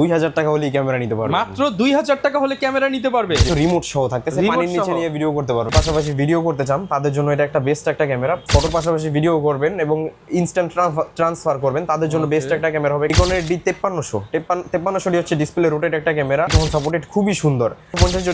দুই হাজার টাকা ক্যামেরা নিতে পারবে। মাত্র দুই হাজার টাকা হলে ক্যামেরা নিতে পারবে। রিমোট সহ থাকতেছে পানির নিচে নিয়ে ভিডিও করতে পারবে। পাশাপাশি ভিডিও করতে চান তাদের জন্য এটা একটা বেস্ট একটা ক্যামেরা ফটোর পাশাপাশি ভিডিও করবেন এবং ইনস্ট্যান্ট ট্রান্সফার করবেন। তাদের জন্য বেস্ট একটা ক্যামেরা হবে। ইকনের ডি তেপ্পান্নশো। হচ্ছে ডিসপ্লে রোটেট একটা ক্যামেরা ফোন সাপোর্টেড খুবই সুন্দর। পঞ্চাশ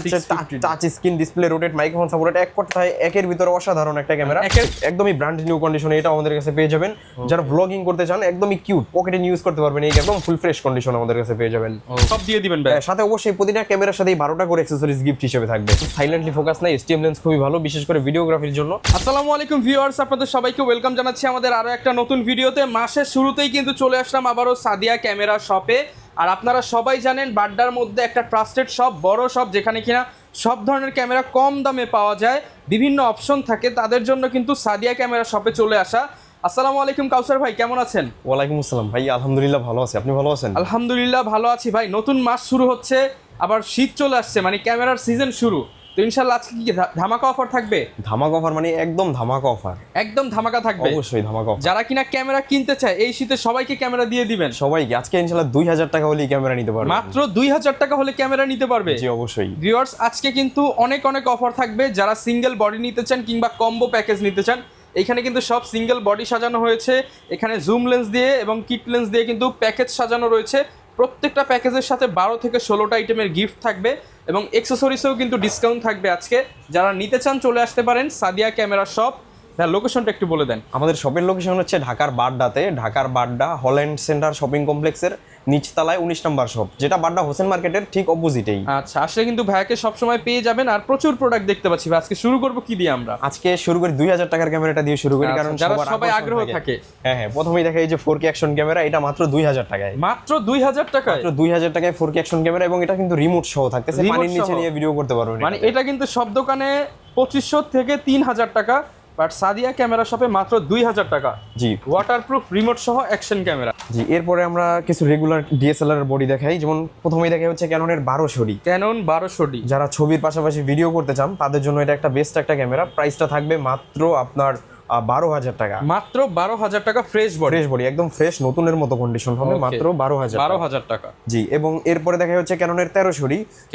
touch screen display rotate microphone supported এক কথায় একের ভিতরে অসাধারণ একটা ক্যামেরা একদমই ব্র্যান্ড নিউ কন্ডিশনে এটা আমাদের কাছে পেয়ে যাবেন। যারা ব্লগিং করতে চান একদমই কিউট পকেটে ইউজ করতে পারবেন এই একদম ফুল ফ্রেশ কন্ডিশন আমাদের কাছে পেয়ে যাবেন। সব দিয়ে দিবেন ভাই হ্যাঁ, সাথে অবশ্যই প্রতিটা ক্যামেরার সাথেই বারোটা করে অ্যাক্সেসরিজ গিফট হিসেবে থাকবে। সাইলেন্টলি ফোকাস নাই এসটিএম লেন্স খুবই ভালো বিশেষ করে ভিডিওগ্রাফির জন্য। আসসালামু আলাইকুম ভিউয়ার্স আপনাদের সবাইকে ওয়েলকাম জানাচ্ছি আমাদের আরও একটা নতুন ভিডিওতে মাসের শুরুতেই কিন্তু চলে আসলাম আবারও সাদিয়া ক্যামেরা শপে আর আপনারা সবাই জানেন বাড্ডার মধ্যে একটা ট্রাস্টেড শপ বড় শপ যেখানে কিনা সব ধরনের ক্যামেরা কম দামে পাওয়া যায়। বিভিন্ন অপশন থাকে তাদের জন্য কিন্তু সাদিয়া ক্যামেরা শপে চলে আসা। আসসালামু আলাইকুম কাউসার ভাই কেমন আছেন? ওয়ালাইকুম আসসালাম। ভাই আলহামদুলিল্লাহ ভালো আছি। আপনি ভালো আছেন? আলহামদুলিল্লাহ ভালো আছি ভাই। নতুন মাস শুরু হচ্ছে আবার শীত চলে আসছে মানে ক্যামেরার সিজন শুরু। তো ইনশাল্লাহ আজকে কি ধামাকা অফার থাকবে? ধামাকা অফার মানে একদম ধামাকা অফার একদম ধামাকা থাকবে? অবশ্যই ধামাকা অফার যারা কিনা ক্যামেরা কিনতে চায় এই শীতে সবাইকে ক্যামেরা দিয়ে দিবেন। সবাইকে। আজকে ইনশাল্লাহ দুই হাজার টাকা হলেই ক্যামেরা নিতে পারবে। মাত্র দুই হাজার টাকা হলে ক্যামেরা নিতে পারবে। জি অবশ্যই। ভিউয়ার্স আজকে কিন্তু অনেক অনেক অফার থাকবে। যারা সিঙ্গেল বডি নিতে চান কিংবা কম্বো প্যাকেজ নিতে চান এখানে কিন্তু সব সিঙ্গেল বডি সাজানো হয়েছে। এখানে জুম লেন্স দিয়ে এবং কিট লেন্স দিয়ে কিন্তু প্যাকেজ সাজানো রয়েছে। প্রত্যেকটা প্যাকেজের সাথে বারো থেকে ষোলোটা আইটেমের গিফট থাকবে এবং এক্সেসরিজেও কিন্তু ডিসকাউন্ট থাকবে আজকে। যারা নিতে চান চলে আসতে পারেন সাদিয়া ক্যামেরা শপ। হ্যাঁ লোকেশনটা একটু বলে দেন। আমাদের শপের লোকেশন হচ্ছে ঢাকার বাড্ডাতে। ঢাকার বাড্ডা হল্যান্ড সেন্টার শপিং কমপ্লেক্সের নিচতলায় উনিশ নম্বর শপ যেটা বাড্ডা হোসেন মার্কেটের ঠিক অপোজিটেই আচ্ছা আসলে কিন্তু ভাইয়াকে সবসময় পেয়ে যাবেন আর প্রচুর প্রোডাক্ট দেখতে পাচ্ছি আজকে শুরু করব কি দিয়ে আমরা? আজকে শুরু করি দুই হাজার টাকার ক্যামেরাটা দিয়ে শুরু করি আচ্ছা, কারণ যারা সবাই আগ্রহ থাকে। হ্যাঁ হ্যাঁ প্রথমেই দেখা এই যে ফোর কে অ্যাকশন ক্যামেরা এটা মাত্র দুই হাজার টাকায়। মাত্র দুই হাজার টাকা মাত্র দুই হাজার টাকায় ফোর কে অ্যাকশন ক্যামেরা এবং এটা কিন্তু রিমোট সহ থাকতেছে পানির নিচে নিয়ে ভিডিও করতে পারবেন মানে এটা কিন্তু সব দোকানে পঁচিশশো থেকে তিন হাজার টাকা বাট সাদিয়া ক্যামেরা শপে মাত্র দুই হাজার টাকা। জি। ওয়াটারপ্রুফ রিমোট সহ অ্যাকশন ক্যামেরা জি এরপরে আমরা কিছু রেগুলার ডিএসএলআর বডি দেখাই। যেমন প্রথমেই দেখা হচ্ছে ক্যাননের বারো সরি ক্যানন বারোশো ডি যারা ছবির পাশাপাশি ভিডিও করতে চান তাদের জন্য এটা একটা বেস্ট একটা ক্যামেরা প্রাইসটা থাকবে মাত্র আপনার বারো হাজার টাকা। মাত্র বারো হাজার টাকা ফ্রেশ বডি ফ্রেশ বডি একদম ফ্রেশ নতুনের মতো কন্ডিশন হবে মাত্র বারো হাজার বারো হাজার টাকা। জি এবং এরপরে দেখা যাচ্ছে ক্যাননের তেরো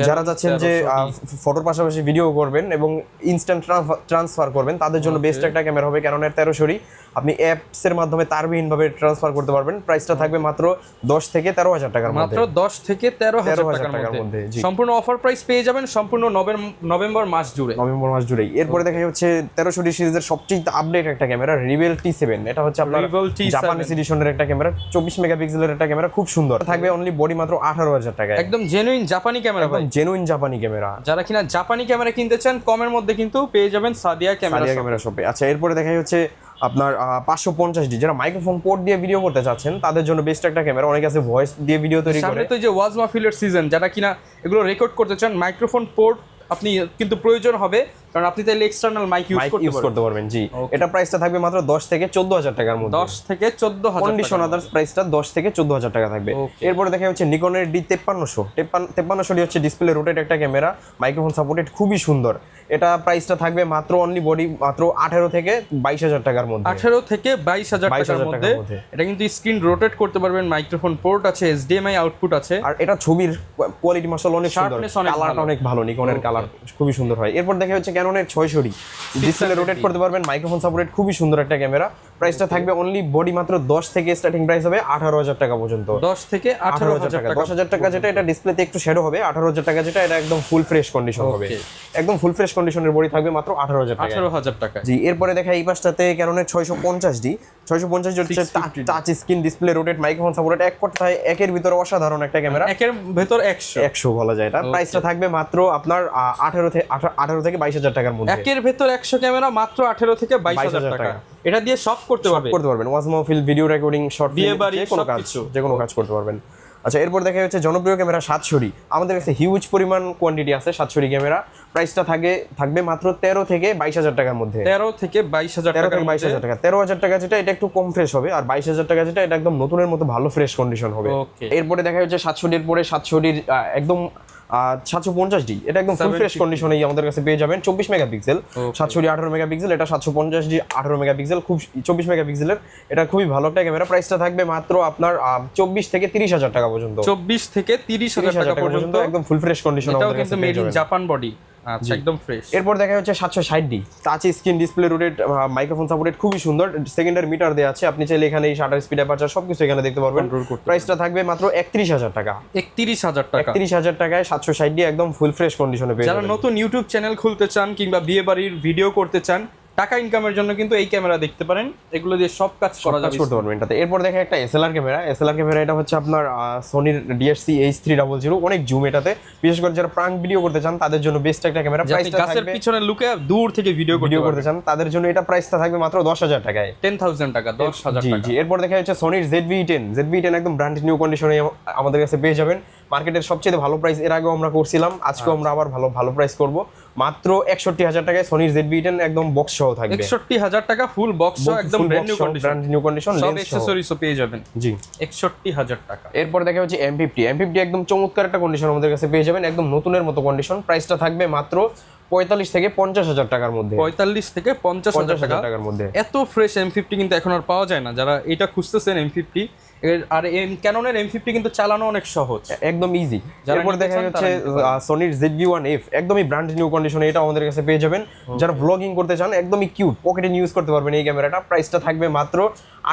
যারা যাচ্ছেন যে ফটোর পাশাপাশি ভিডিও করবেন এবং ইনস্ট্যান্ট ট্রান্সফার করবেন তাদের জন্য বেস্ট একটা ক্যামেরা হবে ক্যাননের তেরো সরি আপনি অ্যাপসের মাধ্যমে তারবিহীনভাবে ট্রান্সফার করতে পারবেন। প্রাইসটা থাকবে মাত্র দশ থেকে তেরো হাজার টাকার মাত্র দশ থেকে তেরো হাজার টাকার মধ্যে। সম্পূর্ণ অফার প্রাইস পেয়ে যাবেন সম্পূর্ণ নভেম- নভেম্বর মাস জুড়ে। নভেম্বর মাস জুড়েই। এরপরে দেখা যাচ্ছে তেরোশো ডি সিরিজের সবচেয়ে আপডেট একটা ক্যামেরা রিভেল টি সেভেন এটা হচ্ছে আপনার Rebel T7 জাপানিজ এডিশনের একটা ক্যামেরা চব্বিশ মেগাপিক্সেলের একটা ক্যামেরা খুব সুন্দর। থাকবে অনলি বডি মাত্র আঠারো হাজার টাকা একদম জেনুইন জাপানি ক্যামেরা ভাই। জেনুইন জাপানি ক্যামেরা যারা কিনা জাপানি ক্যামেরা কিনতে চান কমের মধ্যে কিন্তু পেয়ে যাবেন সাদিয়া ক্যামেরা ক্যামেরা শপে আচ্ছা এরপরে দেখা যাচ্ছে আপনার পাঁচশো পঞ্চাশ ডি। যারা মাইক্রোফোন পোর্ট দিয়ে ভিডিও করতে চাচ্ছেন তাদের জন্য বেস্ট একটা ক্যামেরা অনেক আছে ভয়েস দিয়ে ভিডিও তৈরি করে। তো যে ওয়াজ মাহফিলের সিজন যারা কিনা এগুলো রেকর্ড করতে চান মাইক্রোফোন পোর্ট আপনি কিন্তু প্রয়োজন হবে। কারণ আপনি তাহলে এক্সটার্নাল মাইক ইউজ করতে ইউজ পারবেন করতে পারবেন জি। এটা প্রাইসটা থাকবে মাত্র দশ থেকে চোদ্দ হাজার টাকার মধ্যে। দশ থেকে চোদ্দ হাজার কন্ডিশন আদার্স প্রাইসটা দশ থেকে চোদ্দ হাজার টাকা থাকবে. এরপরে দেখা যাচ্ছে নিকনের ডি তেপ্পান্নশো। তেপ্পান্নশো ডি হচ্ছে ডিসপ্লে রোটেট একটা ক্যামেরা মাইক্রোফোন সাপোর্টেড খুবই সুন্দর। এটা প্রাইসটা থাকবে মাত্র অনলি বডি মাত্র আঠেরো থেকে বাইশ হাজার টাকার মধ্যে। আঠারো থেকে বাইশ হাজার 22,000 টাকার মধ্যে। এটা কিন্তু স্ক্রিন রোটেট করতে পারবেন মাইক্রোফোন পোর্ট আছে এইচডিএমআই আউটপুট আছে। আর এটা ছবির কোয়ালিটি মাসাল অনেক সুন্দর। কালারটা। অনেক ভালো নিকনের কালার খুবই সুন্দর হয়। এরপর দেখা যাচ্ছে ক্যাননের সরি ডিসপ্লে রোটেট করতে পারবেন মাইক্রোফোন সাপোর্টেড খুবই সুন্দর একটা ক্যামেরা প্রাইসটা থাকবে অনলি বডি মাত্র দশ থেকে স্টার্টিং প্রাইস হবে আঠারো হাজার টাকা পর্যন্ত। দশ থেকে আঠারো আঠারো হাজার হাজার টাকা। টাকা। দশ হাজার টাকা যেটা এটা ডিসপ্লেতে একটু শ্যাডো হবে। আঠারো হাজার টাকা যেটা এটা একদম ফুল ফ্রেশ কন্ডিশন হবে। একদম ফুল ফ্রেশ কন্ডিশনের বডি থাকবে মাত্র আঠারো হাজার টাকা আঠারো হাজার টাকা জি এরপরে দেখা এই পাশটাতে ডি। ছয়শো পঞ্চাশ হচ্ছে touch screen display rotate microphone supported এক কথায় একের ভিতরে অসাধারণ একটা ক্যামেরা একের ভেতর একশো। একশো বলা যায় এটা। প্রাইসটা থাকবে মাত্র আপনার আঠারো থেকে আঠারো থেকে বাইশ হাজার টাকার মধ্যে। একের ভিতর একশো ক্যামেরা মাত্র আঠেরো থেকে বাইশ হাজার 22,000 টাকা। টাকা। এটা দিয়ে সব করতে পারবে। করতে পারবেন। ওয়াজ মাহফিল ভিডিও রেকর্ডিং শর্ট বিয়ে বাড়ি, কোনো কাজ। যে কোনো কাজ করতে পারবেন। আচ্ছা এরপর দেখা যাচ্ছে জনপ্রিয় ক্যামেরা সাতশোরি আমাদের কাছে হিউজ পরিমাণ কোয়ান্টিটি আছে সাতশোরি ক্যামেরা। প্রাইসটা থাকে থাকবে মাত্র তেরো থেকে বাইশ হাজার টাকার মধ্যে। তেরো থেকে বাইশ হাজার তেরো থেকে বাইশ হাজার টাকা। তেরো হাজার টাকা যেটা এটা একটু কম ফ্রেশ হবে। আর বাইশ হাজার টাকা যেটা এটা একদম নতুনের মতো ভালো ফ্রেশ কন্ডিশন হবে। এরপরে দেখা যাচ্ছে সাতশোটির পরে সাতশোটির একদম সাতশো পঞ্চাশ ডি এটা একদম ফুল ফ্রেশ 750 কন্ডিশনেই আমাদের কাছে পেয়ে যাবেন চব্বিশ মেগাপিক্সেল সাতশো ডি আঠারো মেগাপিক্সেল এটা সাতশো পঞ্চাশ ডি আঠারো মেগাপিক্সেল খুব চব্বিশ মেগাপিক্সেলের এটা খুবই ভালো একটা ক্যামেরা প্রাইসটা থাকবে মাত্র আপনার চব্বিশ থেকে তিরিশ হাজার টাকা পর্যন্ত। চব্বিশ থেকে তিরিশ হাজার টাকা পর্যন্ত একদম ফুল ফ্রেশ কন্ডিশন আমাদের কাছে জাপান বডি আচ্ছা একদম ফ্রেশ এরপর দেখা যাচ্ছে সাতশো ষাট D touch screen display rotate microphone supported খুবই সুন্দর। সেকেন্ডারি মিটার দেওয়া আছে। আপনি চাইলে এখানে এই শাটার স্পিড অ্যাপারচার সবকিছু এখানে দেখতে পারবেন। প্রাইসটা থাকবে মাত্র একত্রিশ হাজার টাকা। একত্রিশ হাজার টাকা। একত্রিশ হাজার টাকায় সাতশো ষাট ডি একদম ফুল ফ্রেশ কন্ডিশনে পেয়ে যারা নতুন ইউটিউব চ্যানেল খুলতে চান কিংবা বিয়ে বাড়ির ভিডিও করতে চান টাকা ইনকামের জন্য কিন্তু এই ক্যামেরা দেখতে পারেন। এগুলো দিয়ে সব কাজ করা যাবে। করতে পারবেন এটাতে এরপর দেখেন একটা এসএলআর ক্যামেরা। এসএলআর ক্যামেরা এটা হচ্ছে আপনার সোনির DSC H three double zero অনেক জুম এটাতে। বিশেষ করে যারা প্রাঙ্ক ভিডিও করতে চান তাদের জন্য বেস্ট একটা ক্যামেরা। প্রাইসটা গাছের পিছনে লুকে দূর থেকে ভিডিও ভিডিও করতে চান তাদের জন্য এটা প্রাইসটা থাকবে মাত্র দশ হাজার টাকায়। টেন থাউজেন্ড টাকা দশ হাজার জি জি। এরপর দেখা যাচ্ছে সোনির Z V ten Z V ten একদম ব্র্যান্ড নিউ কন্ডিশনে আমাদের কাছে পেয়ে যাবেন। মার্কেটের সবচেয়ে ভালো প্রাইস এর আগেও আমরা করছিলাম আজকেও আমরা আবার ভালো ভালো প্রাইস করব। মাত্র একষট্টি হাজার টাকায় সোনির জেড ভি টেন একদম বক্স সহ থাকবে। একষট্টি হাজার টাকা ফুল বক্স একদম brand new condition brand new condition সব অ্যাক্সেসরিজও পেয়ে যাবেন। জি। একষট্টি হাজার টাকা। এরপর দেখা হচ্ছে এম ফিফটি এম ফিফটি একদম চমৎকার একটা কন্ডিশন আমাদের কাছে পেয়ে যাবেন একদম নতুনের মতো কন্ডিশন প্রাইসটা থাকবে মাত্র পঁয়তাল্লিশ থেকে পঞ্চাশ হাজার টাকার মধ্যে। পঁয়তাল্লিশ থেকে পঞ্চাশ হাজার টাকার মধ্যে। এত ফ্রেশ এম ফিফটি কিন্তু এখন আর পাওয়া যায় না। যারা এটা খুঁজতেছেন এম ফিফটি আর এম ক্যাননের এম ফিফটি কিন্তু চালানো অনেক সহজ। একদম ইজি যারা এরপর দেখা যাচ্ছে। সোনির জেড ওয়ান এফ একদমই ব্র্যান্ড নিউ কন্ডিশনে এটা আমাদের কাছে পেয়ে যাবেন। যারা ব্লগিং করতে চান একদমই কিউট পকেটে ইউজ করতে পারবেন এই ক্যামেরাটা। প্রাইসটা থাকবে মাত্র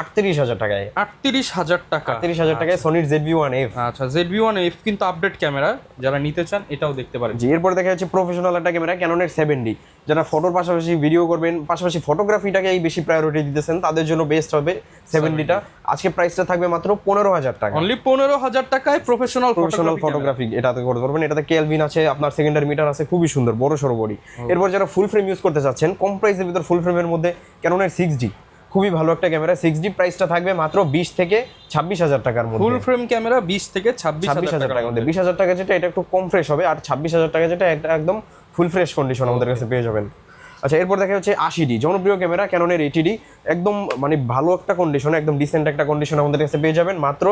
আটত্রিশ হাজার টাকায়। আটত্রিশ হাজার টাকা। আটত্রিশ হাজার টাকায় সোনির জেড ওয়ান এফ আচ্ছা জেড বি ওয়ান এফ কিন্তু আপডেট ক্যামেরা যারা নিতে চান এটাও দেখতে পারেন। জি এরপর দেখা যাচ্ছে প্রফেশনাল একটা ক্যামেরা ক্যাননের সেভেন ডি যারা ফটোর পাশাপাশি ভিডিও করবেন পাশাপাশি ফটোগ্রাফিটাকেই বেশি প্রায়োরিটি দিতেছেন তাদের জন্য বেস্ট হবে সেভেন ডিটা আজকে প্রাইসটা থাকবে মাত্র পনেরো হাজার টাকা। অনলি পনেরো হাজার টাকায় প্রফেশনাল প্রফেশনাল ফটোগ্রাফি এটাতে করতে পারবেন এটাতে কেলভিন আছে আপনার সেকেন্ডারি মিটার আছে খুবই সুন্দর বড় সড়ো বডি এরপর যারা ফুল ফ্রেম ইউজ করতে চাচ্ছেন কম প্রাইসের ভিতর ফুল ফ্রেমের মধ্যে ক্যানোনের সিক্স ডি খুবই ভালো একটা ক্যামেরা সিক্স ডি প্রাইসটা থাকবে মাত্র বিশ থেকে ছাব্বিশ হাজার টাকার মধ্যে। ফুল ফ্রেম ক্যামেরা বিশ থেকে ছাব্বিশ হাজার টাকার মধ্যে। বিশ হাজার টাকা যেটা এটা একটু কম ফ্রেশ হবে আর ছাব্বিশ হাজার টাকা যেটা একটা একদম ফুল ফ্রেশ কন্ডিশন আমাদের কাছে পেয়ে যাবেন। আচ্ছা এরপর দেখা যাচ্ছে আশি ডি জনপ্রিয় ক্যামেরা ক্যাননের এইটিডি একদম মানে ভালো একটা কন্ডিশন একদম ডিসেন্ট একটা কন্ডিশন আমাদের কাছে পেয়ে যাবেন মাত্র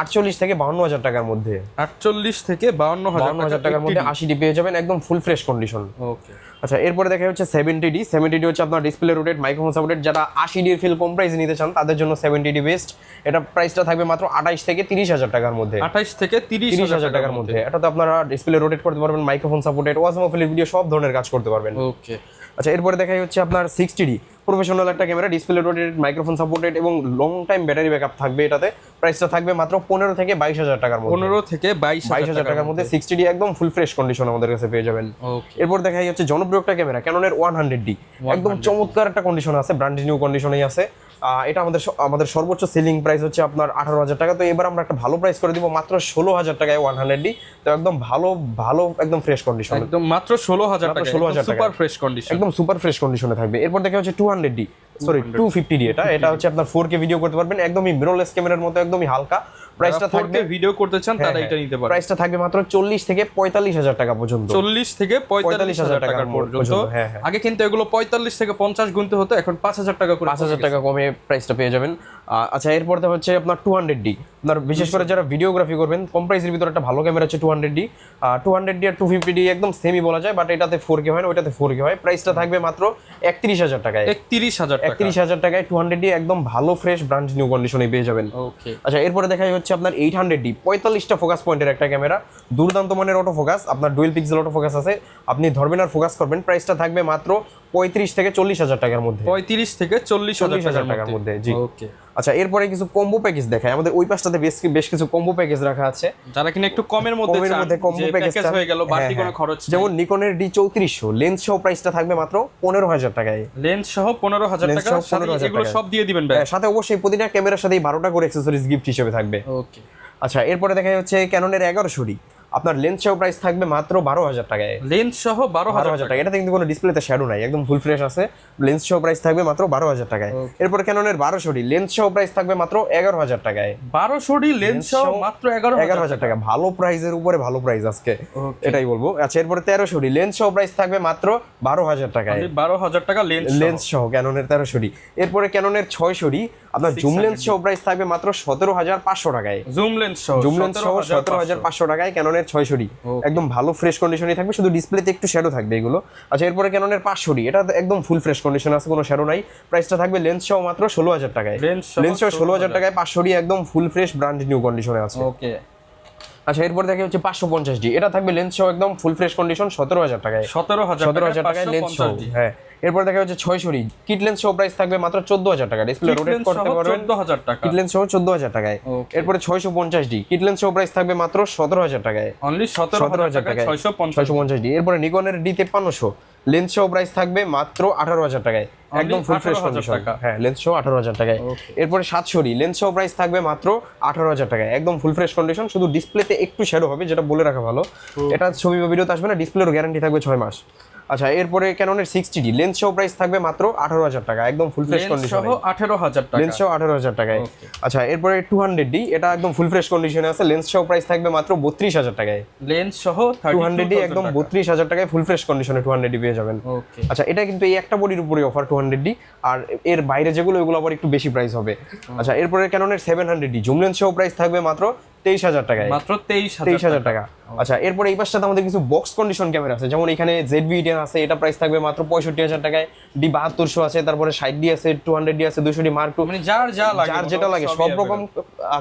আটচল্লিশ থেকে বাউন্ন হাজার টাকার মধ্যে। আটচল্লিশ থেকে বাউন্ন হাজার টাকার মধ্যে আশি ডি পেয়ে যাবেন একদম ফুল ফ্রেশ কন্ডিশন ওকে আচ্ছা এরপরে দেখা যাচ্ছে সেভেন্টি ডি সেভেন্টি ডি হচ্ছে আপনার ডিসপ্লে রোটেড মাইক্রোফোন সাপোর্টেড যারা আশি ডির ফিল কম প্রাইস নিতে চান তাদের জন্য সেভেন্টি ডি বেস্ট এটা প্রাইসটা থাকবে মাত্র আঠাইশ থেকে তিরিশ হাজার টাকার মধ্যে। আঠাইশ থেকে তিরিশ তিরিশ হাজার টাকার মধ্যে। এটাতে আপনারা ডিসপ্লে রোটেট করতে পারবেন মাইক্রোফোন সাপোর্টেড ওয়াজমোফিলের ভিডিও সব ধরনের কাজ করতে পারবেন। ওকে আচ্ছা এরপরে দেখাই হচ্ছে আপনার সিক্সটি ডি প্রফেশনাল একটা camera display rotate microphone supported এবং লং টাইম ব্যাটারি ব্যাকআপ থাকবে এটাতে। প্রাইসটা থাকবে মাত্র পনেরো থেকে বাইশ হাজার টাকার মধ্যে। পনেরো থেকে বাইশ বাইশ হাজার টাকার মধ্যে সিক্সটি ডি একদম ফুল ফ্রেশ কন্ডিশন আমাদের কাছে পেয়ে যাবেন। এরপর দেখাই যাচ্ছে জনপ্রিয় একটা ক্যামেরা ক্যাননের ওয়ান হান্ড্রেড ডি একদম চমৎকার একটা কন্ডিশন আছে ব্র্যান্ড নিউ কন্ডিশনেই আছে। এটা আমাদের আমাদের সর্বোচ্চ সেলিং প্রাইস হচ্ছে আপনার আঠারো হাজার টাকা। তো এবার আমরা একটা ভালো প্রাইস করে দিব মাত্র ষোলো হাজার টাকায় ওয়ান হান্ড্রেড ডি তো একদম ভালো ভালো একদম ফ্রেশ কন্ডিশন একদম মাত্র ষোলো হাজার টাকা টাকা 16,000 টাকা। সুপার ফ্রেশ কন্ডিশন একদম সুপার ফ্রেশ কন্ডিশনে থাকবে। এরপর দেখা হচ্ছে two hundred D sorry two fifty D এটা। এটা হচ্ছে আপনার ফোর কে ভিডিও করতে পারবেন। একদমই মিরোলেস ক্যামেরার মতো একদমই হালকা। প্রাইসটা থাকবে ভিডিও করতে চান তারা হ্যাঁ, এটা নিতে পারে প্রাইসটা থাকবে মাত্র চল্লিশ থেকে পঁয়তাল্লিশ হাজার টাকা পর্যন্ত। চল্লিশ থেকে পঁয়তাল্লিশ হাজার টাকা টাকার পর্যন্ত। হ্যাঁ, হ্যাঁ। আগে কিন্তু এগুলো পঁয়তাল্লিশ থেকে পঞ্চাশ গুনতে হতো এখন পাঁচ হাজার টাকা করে পাঁচ হাজার টাকা কমে প্রাইসটা পেয়ে যাবেন। আচ্ছা এরপর তো হচ্ছে আপনার টু হান্ড্রেড ডি আপনার বিশেষ করে যারা ভিডিওগ্রাফি করবেন কম প্রাইসের ভিতরে একটা ভালো ক্যামেরা হচ্ছে two hundred D two hundred D আর টু ফিফটি ডি একদম সেমই বলা যায় বাট এটাতে ফোর কে হয় না ওইটাতে ফোর কে হয়। প্রাইসটা থাকবে মাত্র একত্রিশ হাজার টাকায়। একত্রিশ হাজার একত্রিশ হাজার টাকায় টু হান্ড্রেড ডি একদম ভালো ফ্রেশ ব্রান্ড নিউ কন্ডিশনে পেয়ে যাবেন। ওকে আচ্ছা এরপরে দেখাই হচ্ছে আপনার এইট হান্ড্রেড ডি পঁয়তাল্লিশটা ফোকাস পয়েন্টের একটা ক্যামেরা দুর্দান্ত মানের অটো ফোকাস আপনার ডুয়েল পিক্সেল অটো ফোকাস আছে। আপনি ধরবেন আর ফোকাস করবেন প্রাইসটা থাকবে মাত্র পঁয়ত্রিশ থেকে চল্লিশ হাজার টাকার মধ্যে। পঁয়ত্রিশ থেকে চল্লিশ হাজার টাকার মধ্যে। জি। ওকে আচ্ছা এরপরে কিছু কম্বো প্যাকেজ দেখায় আমাদের ওই পাশটাতে বেশ বেশ কিছু কম্বো প্যাকেজ রাখা আছে। যারা কিনা একটু কমের মধ্যে কমের মধ্যে কম্বো প্যাকেজ হয়ে গেল বাড়তি কোনো খরচ যেমন নিকনের ডি চৌত্রিশশো লেন্স সহ প্রাইসটা থাকবে মাত্র পনেরো হাজার টাকায়। লেন্স সহ পনেরো হাজার টাকা এগুলো সব দিয়ে দিবেন ভাই। হ্যাঁ, সাথে অবশ্যই প্রতিটা ক্যামেরার সাথেই বারোটা করে অ্যাক্সেসরিজ গিফট হিসেবে থাকবে। ওকে আচ্ছা এরপরে দেখা যাচ্ছে ক্যাননের এগারোশো ডি আপনার লেন্স সহ প্রাইস থাকবে মাত্র বারো হাজার টাকায়। লেন্স সহ বারো হাজার হাজার টাকা এটাতে কিন্তু কোনো ডিসপ্লেতে শ্যাডো নাই একদম ফুল ফ্রেশ আছে। লেন্স সহ প্রাইস থাকবে মাত্র বারো হাজার টাকায়। এরপর ক্যাননের বারোশো ডি লেন্স সহ প্রাইস থাকবে মাত্র এগারো হাজার টাকায়। বারোশো ডি লেন্স সহ মাত্র এগারো এগারো হাজার টাকা। ভালো প্রাইসের উপরে ভালো প্রাইস আজকে। এটাই বলব। আচ্ছা এরপরে তেরোশো ডি লেন্স সহ প্রাইস থাকবে মাত্র বারো হাজার টাকায়। বারো হাজার টাকা লেন্স লেন্স সহ। ক্যাননের তেরোশো ডি এরপরে ক্যাননের ছয়শো ডি আপনার জুম লেন্স সহ প্রাইস থাকবে মাত্র সতেরো হাজার পাঁচশো টাকায়। জুম লেন্স সহ জুম লেন্স সহ সতেরো হাজার পাঁচশো টাকায় ক্যাননের ছয়শোটি একদম ভালো ফ্রেশ কন্ডিশনই থাকবে শুধু ডিসপ্লেতে একটু শ্যাডো থাকবে এগুলো। আচ্ছা এরপরে ক্যাননের পাঁচশোটি এটা একদম ফুল ফ্রেশ কন্ডিশন আছে কোনো শ্যাডো নাই। প্রাইসটা থাকবে লেন্স সহ মাত্র ষোলো হাজার টাকায়। লেন্স সহ ষোলো হাজার টাকায় পাঁচশোটি একদম ফুল ফ্রেশ ব্র্যান্ড নিউ কন্ডিশনে আছে। ওকে আচ্ছা এরপর দেখে হচ্ছে পাঁচশো পঞ্চাশ ডি এটা থাকবে লেন্স সহ একদম ফুল ফ্রেশ কন্ডিশন সতেরো হাজার টাকায়। সতেরো হাজার সতেরো হাজার টাকায় লেন্স সহ হ্যাঁ এরপর দেখা হচ্ছে ছয়শোটি কিট লেন্স সহ প্রাইস থাকবে মাত্র চোদ্দ হাজার টাকা। ডিসপ্লে রোটেট করতে পারবেন। চোদ্দ হাজার টাকা। কিট লেন্স সহ চোদ্দ হাজার টাকায়। এরপরে ছয়শো পঞ্চাশ ডি কিট লেন্স সহ প্রাইস থাকবে মাত্র সতেরো হাজার টাকায়। অনলি সতেরো হাজার টাকা টাকায় ছয়শো ছয়শো পঞ্চাশ ডি এরপরে নিকনের ডি তেপ্পান্নশো। লেন্স সহ প্রাইস থাকবে মাত্র আঠারো হাজার টাকায়। একদম ফুল ফ্রেশ কন্ডিশন। হ্যাঁ লেন্স সহ আঠারো হাজার টাকায়। এরপরে সাতশরি লেন্স সহ প্রাইস থাকবে মাত্র আঠারো হাজার টাকায়। একদম ফুল ফ্রেশ কন্ডিশন শুধু ডিসপ্লেতে একটু শ্যাডো হবে যেটা বলে রাখা ভালো। এটা ছবি বা ভিডিওতে আসবে না ডিসপ্লের গ্যারান্টি থাকবে ছয় মাস। আচ্ছা এরপরে ক্যাননের সিক্সটি ডি লেন্স সহ প্রাইস থাকবে মাত্র আঠারো হাজার টাকা একদম ফুল ফ্রেশ লেন্স কন্ডিশন সহ আঠেরো হাজার টাকা। লেন্স সহ আঠারো হাজার টাকায়। আচ্ছা এরপরে টু হান্ড্রেড ডি এটা একদম ফুল ফ্রেশ কন্ডিশনে আছে লেন্স সহ প্রাইস থাকবে মাত্র বত্রিশ হাজার টাকায়। লেন্স সহ টু হান্ড্রেড ডি একদম বত্রিশ হাজার টাকায় ফুল ফ্রেশ কন্ডিশনে টু হান্ড্রেড ডি পেয়ে যাবেন। আচ্ছা এটা কিন্তু এই একটা বডির উপরে অফার টু হান্ড্রেড ডি আর এর বাইরে যেগুলো ওগুলো আবার একটু বেশি প্রাইস হবে। আচ্ছা এরপরে ক্যাননের seven hundred D zoom lens সহ প্রাইস থাকবে মাত্র তেইশ হাজার মাত্র তেইশ তেইশ হাজার টাকা। আচ্ছা এরপরে এই পাশটাতে আমাদের কিছু বক্স কন্ডিশন ক্যামেরা আছে। যেমন এখানে জেড টেন আছে এটা প্রাইস থাকবে মাত্র পঁয়ষট্টি হাজার টাকায়। ডি বাহাত্তরশো আছে তারপরে ষাট ডি আছে টু হান্ড্রেড ডি আছে দুশো ডি মার্ক টু মানে যার যা লাগে যার যেটা লাগে সব রকম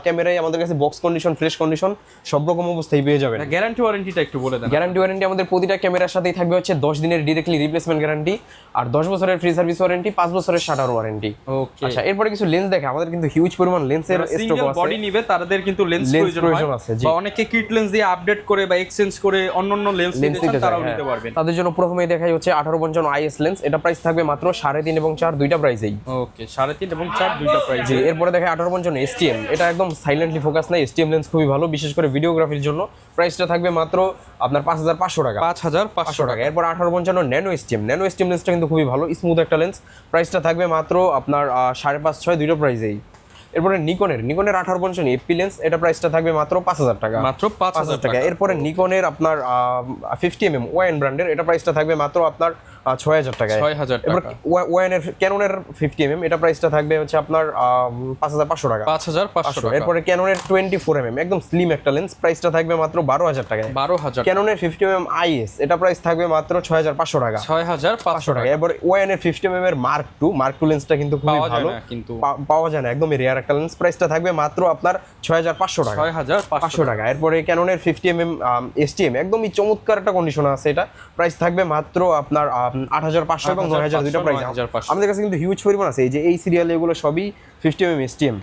ক্যামেরাই আমাদের কাছে বক্স কন্ডিশন ফ্রেশ কন্ডিশন সব রকম অবস্থায় পেয়ে যাবেন। গ্যারান্টি ওয়ারেন্টিটা একটু বলে দেন। গ্যারান্টি ওয়ারেন্টি আমাদের প্রতিটা ক্যামেরার সাথেই থাকবে হচ্ছে দশ দিনের ডিরেক্টলি রিপ্লেসমেন্ট গ্যারান্টি আর দশ বছরের ফ্রি সার্ভিস ওয়ারেন্টি পাঁচ বছরের শাটার ওয়ারেন্টি আচ্ছা এরপরে কিছু লেন্স দেখে আমাদের কিন্তু হিউজ পরিমাণ লেন্সের স্টক আছে। বডি নিবে তাদের কিন্তু লেন্স প্রয়োজন আছে, বা অনেকে কিট লেন্স দিয়ে আপডেট করে বা এক্সচেঞ্জ করে অন্যান্য লেন্স লেন্স নিতে নিতে চান তারাও নিতে হ্যাঁ। পারবেন। তাদের জন্য প্রথমে দেখাই হচ্ছে আঠারো পঞ্চান্ন আইএস লেন্স এটা প্রাইস থাকবে মাত্র সাড়ে তিন এবং চার দুইটা প্রাইসেই ওকে সাড়ে তিন এবং চার দুইটা প্রাইস জি এরপরে দেখে আঠারো পঞ্চান্ন এসটিএম এটা একদম সাইলেন্টলি ফোকাস নাই এসটিএম লেন্স খুবই ভালো বিশেষ করে ভিডিওগ্রাফির জন্য। প্রাইসটা থাকবে মাত্র আপনার পাঁচ হাজার পাঁচশো টাকা। পাঁচ হাজার পাঁচশো পাঁচশো টাকা। এরপর আঠারো পঞ্চান্ন ন্যানো এসটিএম ন্যানো এসটিএম লেন্সটা কিন্তু খুবই ভালো স্মুথ একটা লেন্স প্রাইসটা থাকবে মাত্র আপনার আহ, সাড়ে পাঁচ ছয় দুইটা প্রাইসেই এরপরে নিকনের। নিকনের আঠারো পঞ্চান্ন এপি লেন্স এটা প্রাইসটা থাকবে মাত্র পাঁচ হাজার টাকা। মাত্র পাঁচ হাজার টাকা। এরপরে নিকনের আপনার ফিফটি এম এম ওয়ান ব্র্যান্ডের এটা প্রাইসটা থাকবে মাত্র আপনার ছয় হাজার টাকায়। ছয় হাজার এবার টাকা। ওয়ানের ক্যাননের ফিফটি এম এম এটা প্রাইসটা থাকবে হচ্ছে আপনার পাঁচ হাজার পাঁচশো টাকা। পাঁচ হাজার পাঁচশো টাকা। এরপরে ক্যাননের টোয়েন্টি ফোর এম এম একদম স্লিম একটা লেন্স প্রাইসটা থাকবে মাত্র বারো হাজার টাকায়। বারো হাজার ক্যাননের ফিফটি এম এম আইএস এটা প্রাইস থাকবে মাত্র ছয় হাজার পাঁচশো টাকা। ছয় হাজার পাঁচশো টাকা। টাকা। এরপর ওয়ানের ফিফটি এম এর মার্ক টু মার্ক টু লেন্সটা কিন্তু খুবই পাওয়া যায় ভালো। কিন্তু পাওয়া যায় না একদমই রেয়ার একটা লেন্স প্রাইসটা থাকবে মাত্র আপনার ছয় হাজার পাঁচশো টাকা। ছয় হাজার পাঁচশো টাকা। এরপরে ক্যাননের ফিফটি এম এম এসটিএম একদমই চমৎকার একটা কন্ডিশন আছে এটা। প্রাইস থাকবে মাত্র আপনার আট হাজার পাঁচশো এবং নয় হাজার দুটো প্রাইস 9,500 আমাদের কাছে কিন্তু হিউজ পরিমাণ আছে। এই যে এই সিরিয়াল এগুলো সবই fifty M M S T M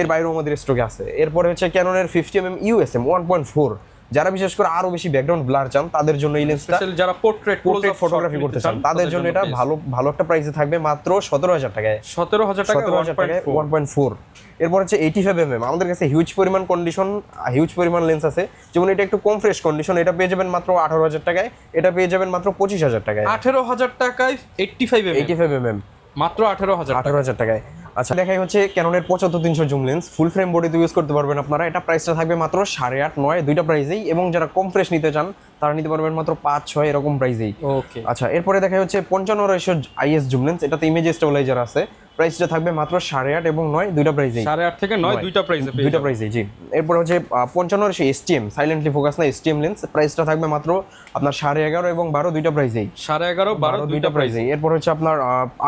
এর বাইরেও আমাদের স্টকে আছে। এরপরে হচ্ছে ক্যাননের fifty M M USM one point four যারা বিশেষ করে আরও বেশি ব্যাকগ্রাউন্ড ব্লার চান তাদের জন্য এই লেন্সটা যারা পোর্ট্রেট পোর্ট্রেট ফটোগ্রাফি করতে চান তাদের জন্য এটা ভালো ভালো একটা প্রাইসে থাকবে মাত্র সতেরো হাজার টাকায়। সতেরো হাজার টাকা সতেরো হাজার টাকায় ওয়ান পয়েন্ট ফোর এরপর হচ্ছে এইটি ফাইভ এম আমাদের কাছে হিউজ পরিমাণ কন্ডিশন হিউজ পরিমাণ লেন্স আছে। যেমন এটা একটু কম ফ্রেশ কন্ডিশন এটা পেয়ে যাবেন মাত্র আঠারো হাজার টাকায় এটা পেয়ে যাবেন মাত্র পঁচিশ হাজার টাকায়। আঠেরো হাজার টাকায় eighty five eighty five M M মাত্র আঠেরো হাজার আঠারো হাজার টাকায়। আচ্ছা দেখাই হচ্ছে ক্যাননের পঁচাত্তর তিনশো জুম লেন্স ফুল ফ্রেম বডিতে ইউজ করতে পারবেন আপনারা। এটা প্রাইসটা থাকবে মাত্র সাড়ে আট নয় দুইটা প্রাইসেই এবং যারা কম ফ্রেশ নিতে চান তারা নিতে পারবেন মাত্র পাঁচ ছয় এরকম প্রাইসেই ওকে আচ্ছা এরপরে দেখা হচ্ছে পঞ্চান্ন রেশো আইএস জুম লেন্স এটাতে ইমেজ স্টেবিলাইজার আছে। প্রাইসটা থাকবে মাত্র সাড়ে আট এবং নয় দুইটা প্রাইসেই সাড়ে আট থেকে নয় দুইটা প্রাইসে দুইটা প্রাইসে জি। এরপর হচ্ছে পঞ্চান্ন রেশো এসটিএম সাইলেন্টলি ফোকাস না এসটিএম লেন্স প্রাইসটা থাকবে মাত্র আপনার সাড়ে এগারো এবং বারো দুইটা প্রাইসেই সাড়ে এগারো বারো দুইটা এরপর হচ্ছে আপনার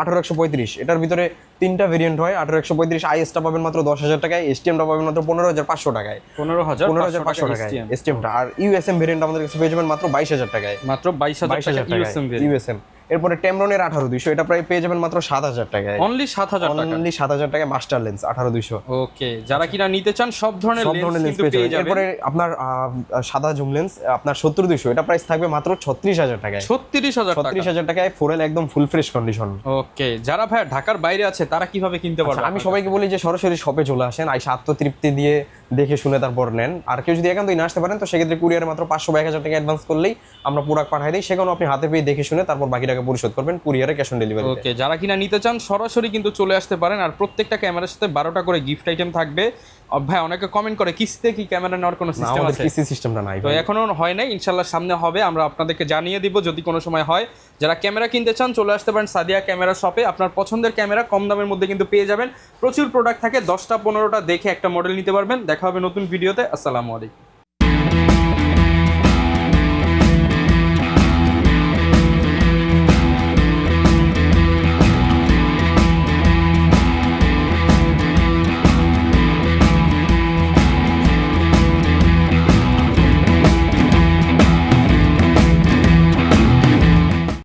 আঠারো একশো পঁয়ত্রিশ। এটার ভিতরে তিনটা ভেরিয়েন্ট হয়। আঠারো একশো পঁয়ত্রিশ আইএসটা পাবেন মাত্র দশ হাজার টাকায়। এসটিএমটা পাবেন মাত্র পনেরো হাজার পাঁচশো টাকায়। পনেরো হাজার পনেরো হাজার পাঁচশো টাকা টাকায় এসটিএমটা আর ইউএসএম ভেরিয়েন্ট আমাদের কাছে পেয়ে যাবেন মাত্র বাইশ হাজার টাকায়। মাত্র বাইশ হাজার ইউএসএম ইউএসএম এরপরে টেমরনের আঠারো দুইশো এটা প্রায় পেয়ে যাবেন মাত্র সাত হাজার টাকায়। অনলি সাত হাজার টাকা? অনলি সাত হাজার টাকায় মাস্টার লেন্স আঠারো দুইশো। ওকে যারা কিনা নিতে চান সব ধরনের সব ধরনের লেন্স পেয়ে যাবেন। এরপরে আপনার সাদা জুম লেন্স আপনার সত্তর দুইশো এটা প্রাইস থাকবে মাত্র ছত্রিশ হাজার টাকায়। ছত্রিশ হাজার ছত্রিশ হাজার টাকায় ফোরেল একদম ফুল ফ্রেশ কন্ডিশন ওকে যারা ভাই ঢাকার বাইরে আছে তারা কীভাবে কিনতে পারবে আচ্ছা, আমি সবাইকে বলি যে সরাসরি শপে চলে আসেন আইসা আত্মতৃপ্তি দিয়ে দেখে শুনে তারপর নেন। আর কেউ যদি একান্তই না আসতে পারেন তো সেক্ষেত্রে কুরিয়ারে মাত্র পাঁচশো বা এক হাজার টাকা অ্যাডভান্স করলেই আমরা প্রোডাক্ট পাঠাই দিই। সেখানেও আপনি হাতে পেয়ে দেখে শুনে তারপর বাকি টাকা টাকা পরিশোধ করবেন কুরিয়ারে ক্যাশ অন ডেলিভারি ওকে যারা কিনা নিতে চান সরাসরি কিন্তু চলে আসতে পারেন। আর প্রত্যেকটা ক্যামেরার সাথে বারোটা করে গিফট আইটেম থাকবে। ভাই অনেকে কমেন্ট করে কিস্তিতে কি ক্যামেরা নেওয়ার কোনো সিস্টেম আছে? কিস্তি সিস্টেমটা নাই তো। এখনও হয় নাই ইনশাল্লাহ সামনে হবে আমরা আপনাদেরকে জানিয়ে দিব যদি কোনো সময় হয়। যারা ক্যামেরা কিনতে চান চলে আসতে পারেন সাদিয়া ক্যামেরা শপে আপনার পছন্দের ক্যামেরা কম দামের মধ্যে কিন্তু পেয়ে যাবেন। প্রচুর প্রোডাক্ট থাকে দশটা পনেরোটা দেখে একটা মডেল নিতে পারবেন। দেখা হবে নতুন ভিডিওতে আসসালামু আলাইকুম।